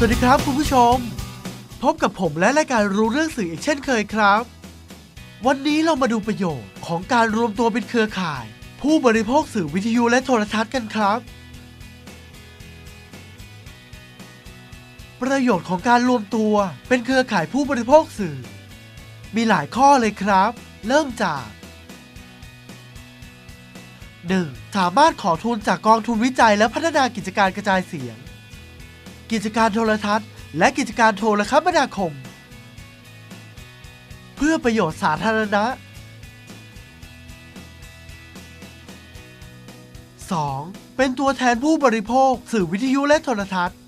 สวัสดีครับคุณผู้ชม พบกับผมและรายการรู้เรื่องสื่ออีกเช่นเคยครับ วันนี้เรามาดูประโยชน์ของการรวมตัวเป็นเครือข่าย ผู้บริโภคสื่อวิทยุและโทรทัศน์กันครับ ประโยชน์ของการรวมตัวเป็นเครือข่ายผู้บริโภคสื่อ มีหลายข้อเลยครับ เริ่มจาก 1. สามารถขอทุนจากกองทุนวิจัยและพัฒนากิจการกระจายเสียง กิจการโทรทัศน์ และกิจการโทรคมนาคม เพื่อประโยชน์สาธารณะ 2. เป็นตัวแทนผู้บริโภคสื่อวิทยุและโทรทัศน์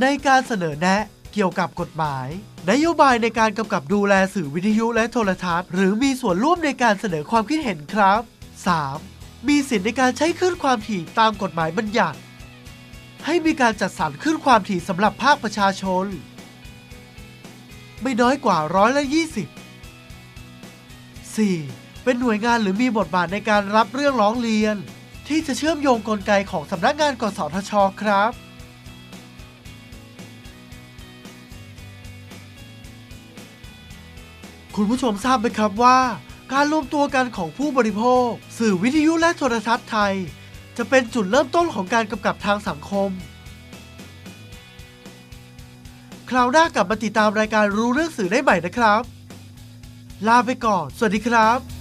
ในการเสนอแนะเกี่ยวกับกฎหมาย นโยบายในการกำกับดูแลสื่อวิทยุและโทรทัศน์ หรือมีส่วนร่วมในการเสนอความคิดเห็นครับ 3. มีสิทธิในการใช้คลื่นความถี่ตามกฎหมายบัญญัติ ให้มีการจัดสรรคลื่นความถี่สำหรับภาคประชาชน ไม่น้อยกว่าร้อยละ20 4. เป็นหน่วยงานหรือมีบทบาทในการรับเรื่องร้องเรียน ที่จะเชื่อมโยงกลไกของสำนักงานกสทช ครับ คุณผู้ชมทราบไหมครับว่า การรวมตัวกันของผู้บริโภค สื่อวิทยุและโทรทัศน์ไทย จะเป็นจุดเริ่มต้นของการกำกับทางสังคม คราวหน้ากลับมาติดตามรายการรู้เรื่องสื่อได้ใหม่นะครับ ลาไปก่อน สวัสดีครับ